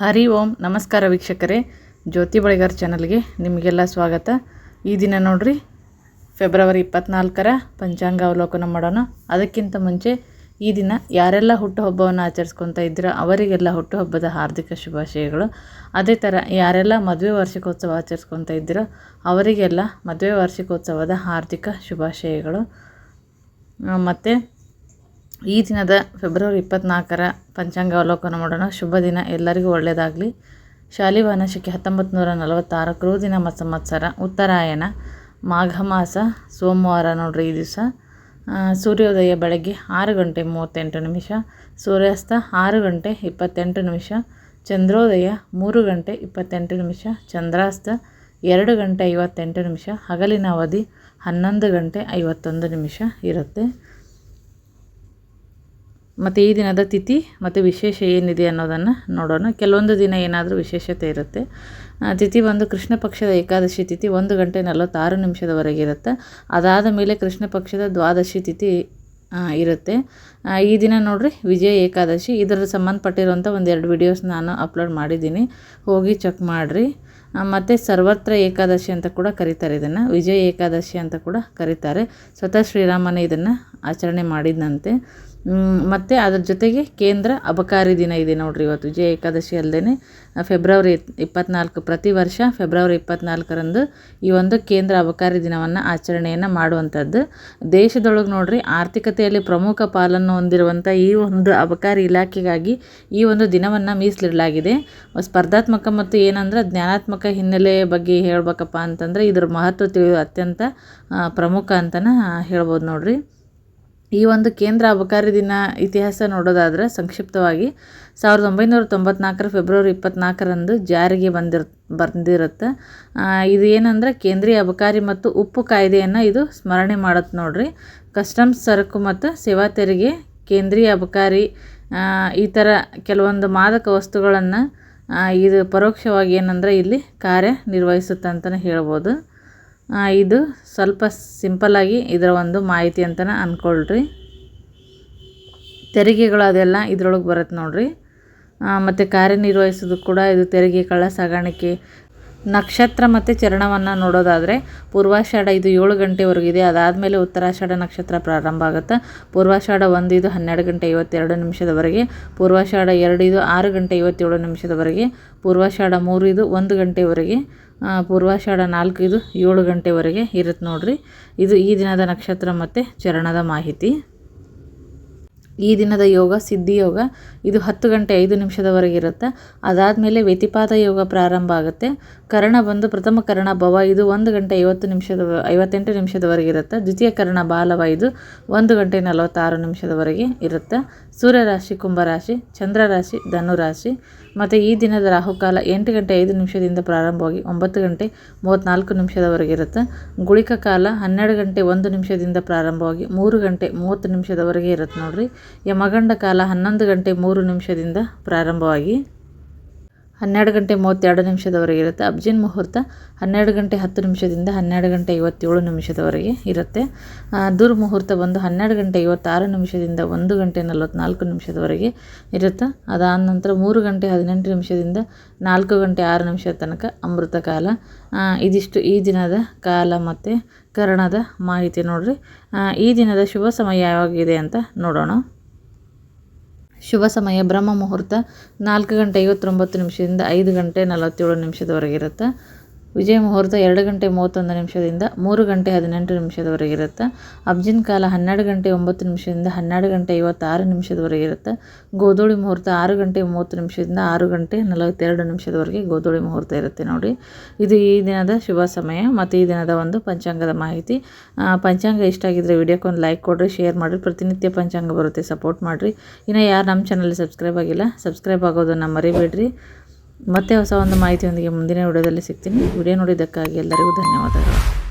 ಹರಿ ಓಂ, ನಮಸ್ಕಾರ ವೀಕ್ಷಕರೇ. ಜ್ಯೋತಿ ಬಳಿಗಾರ್ ಚಾನಲ್ಗೆ ನಿಮಗೆಲ್ಲ ಸ್ವಾಗತ. ಈ ದಿನ ನೋಡ್ರಿ, ಫೆಬ್ರವರಿ ಇಪ್ಪತ್ನಾಲ್ಕರ ಪಂಚಾಂಗ ಅವಲೋಕನ ಮಾಡೋಣ. ಅದಕ್ಕಿಂತ ಮುಂಚೆ ಈ ದಿನ ಯಾರೆಲ್ಲ ಹುಟ್ಟುಹಬ್ಬವನ್ನು ಆಚರಿಸ್ಕೊತಾ ಇದ್ದೀರೋ ಅವರಿಗೆಲ್ಲ ಹುಟ್ಟುಹಬ್ಬದ ಹಾರ್ದಿಕ ಶುಭಾಶಯಗಳು. ಅದೇ ಥರ ಯಾರೆಲ್ಲ ಮದುವೆ ವಾರ್ಷಿಕೋತ್ಸವ ಆಚರಿಸ್ಕೊತಾ ಇದ್ದೀರೋ ಅವರಿಗೆಲ್ಲ ಮದುವೆ ವಾರ್ಷಿಕೋತ್ಸವದ ಹಾರ್ದಿಕ ಶುಭಾಶಯಗಳು. ಮತ್ತು ಈ ದಿನದ ಫೆಬ್ರವರಿ ಇಪ್ಪತ್ತ್ನಾಲ್ಕರ ಪಂಚಾಂಗ ಅವಲೋಕನ ಮಾಡೋಣ. ಶುಭ ದಿನ. ಎಲ್ಲರಿಗೂ ಒಳ್ಳೆಯದಾಗಲಿ. ಶಾಲಿವಾನಶಕ್ಕೆ ಹತ್ತೊಂಬತ್ತು ನೂರ ನಲವತ್ತಾರು ಕ್ರೋಧಿನ ಸಂವತ್ಸರ ಉತ್ತರಾಯಣ, ಮಾಘ ಮಾಸ, ಸೋಮವಾರ ನೋಡ್ರಿ ಈ ದಿವಸ. ಸೂರ್ಯೋದಯ ಬೆಳಗ್ಗೆ ಆರು ಗಂಟೆ ಮೂವತ್ತೆಂಟು ನಿಮಿಷ, ಸೂರ್ಯಾಸ್ತ ಆರು ಗಂಟೆ ಇಪ್ಪತ್ತೆಂಟು ನಿಮಿಷ, ಚಂದ್ರೋದಯ ಮೂರು ಗಂಟೆ ಇಪ್ಪತ್ತೆಂಟು ನಿಮಿಷ, ಚಂದ್ರಾಸ್ತ ಎರಡು ಗಂಟೆ ಐವತ್ತೆಂಟು ನಿಮಿಷ, ಹಗಲಿನ ಅವಧಿ ಹನ್ನೊಂದು ಗಂಟೆ ಐವತ್ತೊಂದು ನಿಮಿಷ ಇರುತ್ತೆ. ಮತ್ತು ಈ ದಿನದ ತಿಥಿ ಮತ್ತು ವಿಶೇಷ ಏನಿದೆ ಅನ್ನೋದನ್ನು ನೋಡೋಣ. ಕೆಲವೊಂದು ದಿನ ಏನಾದರೂ ವಿಶೇಷತೆ ಇರುತ್ತೆ. ತಿಥಿ ಬಂದು ಕೃಷ್ಣ ಪಕ್ಷದ ಏಕಾದಶಿ ತಿಥಿ ಒಂದು ಗಂಟೆ ನಲವತ್ತಾರು ನಿಮಿಷದವರೆಗೆ ಇರುತ್ತೆ. ಅದಾದ ಮೇಲೆ ಕೃಷ್ಣ ಪಕ್ಷದ ದ್ವಾದಶಿ ತಿಥಿ ಇರುತ್ತೆ. ಈ ದಿನ ನೋಡಿರಿ ವಿಜಯ ಏಕಾದಶಿ. ಇದರ ಸಂಬಂಧಪಟ್ಟಿರುವಂಥ ಒಂದೆರಡು ವಿಡಿಯೋಸ್ ನಾನು ಅಪ್ಲೋಡ್ ಮಾಡಿದ್ದೀನಿ. ಹೋಗಿ ಚೆಕ್ ಮಾಡಿರಿ. ಮತ್ತು ಸರ್ವತ್ರ ಏಕಾದಶಿ ಅಂತ ಕೂಡ ಕರೀತಾರೆ ಇದನ್ನು. ವಿಜಯ ಏಕಾದಶಿ ಅಂತ ಕೂಡ ಕರೀತಾರೆ. ಸ್ವತಃ ಶ್ರೀರಾಮನೇ ಇದನ್ನು ಆಚರಣೆ ಮಾಡಿದಂತೆ ಮತ್ತು ಅದ್ರ ಜೊತೆಗೆ ಕೇಂದ್ರ ಅಬಕಾರಿ ದಿನ ಇದೆ ನೋಡಿರಿ ಇವತ್ತು. ವಿಜಯ ಏಕಾದಶಿ ಅಲ್ಲದೆ ಫೆಬ್ರವರಿ ಇಪ್ಪತ್ನಾಲ್ಕು, ಪ್ರತಿ ವರ್ಷ ಫೆಬ್ರವರಿ ಇಪ್ಪತ್ನಾಲ್ಕರಂದು ಈ ಒಂದು ಕೇಂದ್ರ ಅಬಕಾರಿ ದಿನವನ್ನು ಆಚರಣೆಯನ್ನು ಮಾಡುವಂಥದ್ದು. ದೇಶದೊಳಗೆ ನೋಡಿರಿ ಆರ್ಥಿಕತೆಯಲ್ಲಿ ಪ್ರಮುಖ ಪಾಲನ್ನು ಹೊಂದಿರುವಂಥ ಈ ಒಂದು ಅಬಕಾರಿ ಇಲಾಖೆಗಾಗಿ ಈ ಒಂದು ದಿನವನ್ನು ಮೀಸಲಿಡಲಾಗಿದೆ. ಸ್ಪರ್ಧಾತ್ಮಕ ಮತ್ತು ಏನಂದ್ರೆ ಜ್ಞಾನಾತ್ಮಕ ಹಿನ್ನೆಲೆ ಬಗ್ಗೆ ಹೇಳಬೇಕಪ್ಪ ಅಂತಂದರೆ ಇದರ ಮಹತ್ವ ತಿಳಿಯೋದು ಅತ್ಯಂತ ಪ್ರಮುಖ ಅಂತಲೇ ಹೇಳ್ಬೋದು ನೋಡಿರಿ. ಈ ಒಂದು ಕೇಂದ್ರ ಅಬಕಾರಿ ದಿನ ಇತಿಹಾಸ ನೋಡೋದಾದರೆ ಸಂಕ್ಷಿಪ್ತವಾಗಿ ಸಾವಿರದ ಒಂಬೈನೂರ ತೊಂಬತ್ನಾಲ್ಕರ ಫೆಬ್ರವರಿ ಇಪ್ಪತ್ನಾಲ್ಕರಂದು ಜಾರಿಗೆ ಬಂದಿರ್, ಬಂದಿರುತ್ತೆ. ಇದು ಏನಂದ್ರೆ ಕೇಂದ್ರೀಯ ಅಬಕಾರಿ ಮತ್ತು ಉಪ್ಪು ಕಾಯ್ದೆಯನ್ನು ಇದು ಸ್ಮರಣೆ ಮಾಡುತ್ತೆ ನೋಡಿರಿ. ಕಸ್ಟಮ್ಸ್ ಸರಕು ಮತ್ತು ಸೇವಾ ತೆರಿಗೆ, ಕೇಂದ್ರೀಯ ಅಬಕಾರಿ ಈ ಥರ ಕೆಲವೊಂದು ಮಾದಕ ವಸ್ತುಗಳನ್ನು ಇದು ಪರೋಕ್ಷವಾಗಿ ಏನಂದರೆ ಇಲ್ಲಿ ಕಾರ್ಯ ನಿರ್ವಹಿಸುತ್ತೆ ಅಂತಲೇ ಹೇಳ್ಬೋದು. ಇದು ಸ್ವಲ್ಪ ಸಿಂಪಲ್ಲಾಗಿ ಇದರ ಒಂದು ಮಾಹಿತಿ ಅಂತಲೇ ಅಂದ್ಕೊಳ್ರಿ ತೆರಿಗೆಗಳು ಅದೆಲ್ಲ ಇದ್ರೊಳಗೆ ಬರುತ್ತೆ ನೋಡಿರಿ. ಮತ್ತು ಕಾರ್ಯನಿರ್ವಹಿಸೋದು ಕೂಡ ಇದು ತೆರಿಗೆ ಕಳ್ಳ ಸಾಗಾಣಿಕೆ, ನಕ್ಷತ್ರ ಮತ್ತು ಚರಣವನ್ನು ನೋಡೋದಾದರೆ ಪೂರ್ವಾಷಾಢ ಇದು ಏಳು ಗಂಟೆವರೆಗಿದೆ ಅದಾದಮೇಲೆ ಉತ್ತರಾಷಾಢ ನಕ್ಷತ್ರ ಪ್ರಾರಂಭ ಆಗುತ್ತೆ, ಪೂರ್ವಾಷಾಢ ಒಂದು ಇದು ಹನ್ನೆರಡು ಗಂಟೆ ಐವತ್ತೆರಡು ನಿಮಿಷದವರೆಗೆ, ಪೂರ್ವಾಷಾಢ ಎರಡು ಇದು ಆರು ಗಂಟೆ ಐವತ್ತೇಳು ನಿಮಿಷದವರೆಗೆ, ಪೂರ್ವಾಷಾಢ ಮೂರು ಇದು ಒಂದು ಗಂಟೆವರೆಗೆ ಪೂರ್ವಾಷಾಢ ನಾಲ್ಕು ಇದು ಏಳು ಗಂಟೆವರೆಗೆ ಇರುತ್ತೆ ನೋಡಿರಿ. ಇದು ಈ ದಿನದ ನಕ್ಷತ್ರ ಮತ್ತು ಚರಣದ ಮಾಹಿತಿ. ಈ ದಿನದ ಯೋಗ, ಸಿದ್ಧಿ ಯೋಗ, ಇದು ಹತ್ತು ಗಂಟೆ ಐದು ನಿಮಿಷದವರೆಗೆ ಇರುತ್ತೆ. ಅದಾದಮೇಲೆ ವ್ಯತಿಪಾದ ಯೋಗ ಪ್ರಾರಂಭ ಆಗುತ್ತೆ. ಕರ್ಣ ಬಂದು ಪ್ರಥಮ ಕರ್ಣ ಭವ, ಇದು ಒಂದು ಗಂಟೆ ಐವತ್ತು ನಿಮಿಷದ, ಐವತ್ತೆಂಟು ನಿಮಿಷದವರೆಗೆ ಇರುತ್ತೆ. ದ್ವಿತೀಯ ಕರ್ಣ ಬಾಲವ, ಇದು ಒಂದು ಗಂಟೆ ನಲವತ್ತಾರು ನಿಮಿಷದವರೆಗೆ ಇರುತ್ತೆ. ಸೂರ್ಯರಾಶಿ ಕುಂಭರಾಶಿ ಚಂದ್ರರಾಶಿ ಧನುರಾಶಿ ಮತ್ತು ಈ ದಿನದ ರಾಹುಕಾಲ ಎಂಟು ಗಂಟೆ ಐದು ನಿಮಿಷದಿಂದ ಪ್ರಾರಂಭವಾಗಿ ಒಂಬತ್ತು ಗಂಟೆ ಮೂವತ್ತ್ನಾಲ್ಕು ನಿಮಿಷದವರೆಗೆ ಇರುತ್ತೆ. ಗುಳಿಕ ಕಾಲ ಹನ್ನೆರಡು ಗಂಟೆ ಒಂದು ನಿಮಿಷದಿಂದ ಪ್ರಾರಂಭವಾಗಿ ಮೂರು ಗಂಟೆ ಮೂವತ್ತು ನಿಮಿಷದವರೆಗೆ ಇರುತ್ತೆ ನೋಡಿರಿ. ಯಮಗಂಡ ಕಾಲ ಹನ್ನೊಂದು ಗಂಟೆ ಮೂರು ನಿಮಿಷದಿಂದ ಪ್ರಾರಂಭವಾಗಿ ಹನ್ನೆರಡು ಗಂಟೆ ಮೂವತ್ತೆರಡು ನಿಮಿಷದವರೆಗೆ ಇರುತ್ತೆ. ಅಬ್ಜಿನ್ ಮುಹೂರ್ತ ಹನ್ನೆರಡು ಗಂಟೆ ಹತ್ತು ನಿಮಿಷದಿಂದ ಹನ್ನೆರಡು ಗಂಟೆ ಐವತ್ತೇಳು ನಿಮಿಷದವರೆಗೆ ಇರುತ್ತೆ. ದುರ್ಮುಹೂರ್ತ ಬಂದು ಹನ್ನೆರಡು ಗಂಟೆ ಐವತ್ತಾರು ನಿಮಿಷದಿಂದ ಒಂದು ಗಂಟೆ ನಲವತ್ತ್ನಾಲ್ಕು ನಿಮಿಷದವರೆಗೆ ಇರುತ್ತೆ. ಅದಾದ ನಂತರ ಮೂರು ಗಂಟೆ ಹದಿನೆಂಟು ನಿಮಿಷದಿಂದ ನಾಲ್ಕು ಗಂಟೆ ಆರು ನಿಮಿಷದ ತನಕ ಅಮೃತ ಕಾಲ. ಇದಿಷ್ಟು ಈ ದಿನದ ಕಾಲ ಮತ್ತು ಕರ್ಣದ ಮಾಹಿತಿ ನೋಡಿರಿ. ಈ ದಿನದ ಶುಭ ಸಮಯ ಯಾವಾಗಿದೆ ಅಂತ ನೋಡೋಣ. ಶುಭ ಸಮಯ ಬ್ರಹ್ಮ ಮುಹೂರ್ತ ನಾಲ್ಕು ಗಂಟೆ ಐವತ್ತೊಂಬತ್ತು ನಿಮಿಷದಿಂದ ಐದು ಗಂಟೆ ನಲವತ್ತೇಳು ನಿಮಿಷದವರೆಗೆ ಇರುತ್ತೆ ವಿಜಯ ಮುಹೂರ್ತ ಎರಡು ಗಂಟೆ ಮೂವತ್ತೊಂದು ನಿಮಿಷದಿಂದ ಮೂರು ಗಂಟೆ ಹದಿನೆಂಟು ನಿಮಿಷದವರೆಗೆ ಇರುತ್ತೆ. ಅಬ್ಜಿನ ಕಾಲ ಹನ್ನೆರಡು ಗಂಟೆ ಒಂಬತ್ತು ನಿಮಿಷದಿಂದ ಹನ್ನೆರಡು ಗಂಟೆ ಐವತ್ತಾರು ನಿಮಿಷದವರೆಗೆ ಇರುತ್ತೆ. ಗೋಧೂಳಿ ಮುಹೂರ್ತ ಆರು ಗಂಟೆ ಮೂವತ್ತು ನಿಮಿಷದಿಂದ ಆರು ಗಂಟೆ ನಲವತ್ತೆರಡು ನಿಮಿಷದವರೆಗೆ ಗೋಧೂಳಿ ಮುಹೂರ್ತ ಇರುತ್ತೆ ನೋಡಿ. ಇದು ಈ ದಿನದ ಶುಭ ಸಮಯ ಮತ್ತು ಈ ದಿನದ ಒಂದು ಪಂಚಾಂಗದ ಮಾಹಿತಿ. ಪಂಚಾಂಗ ಇಷ್ಟ ಆಗಿದ್ದರೆ ವಿಡಿಯೋಕ್ಕೊಂದು ಲೈಕ್ ಕೊಡಿರಿ, ಶೇರ್ ಮಾಡಿರಿ, ಪ್ರತಿನಿತ್ಯ ಪಂಚಾಂಗ ಬರುತ್ತೆ, ಸಪೋರ್ಟ್ ಮಾಡಿರಿ. ಇನ್ನು ಯಾರು ನಮ್ಮ ಚಾನಲ್ ಸಬ್ಸ್ಕ್ರೈಬ್ ಆಗಿಲ್ಲ, ಸಬ್ಸ್ಕ್ರೈಬ್ ಆಗೋದನ್ನು ಮರಿಬೇಡ್ರಿ. ಮತ್ತೆ ಹೊಸ ಒಂದು ಮಾಹಿತಿಯೊಂದಿಗೆ ಮುಂದಿನ ವಿಡಿಯೋದಲ್ಲಿ ಸಿಗ್ತೀನಿ. ವಿಡಿಯೋ ನೋಡಿದ್ದಕ್ಕಾಗಿ ಎಲ್ಲರಿಗೂ ಧನ್ಯವಾದಗಳು.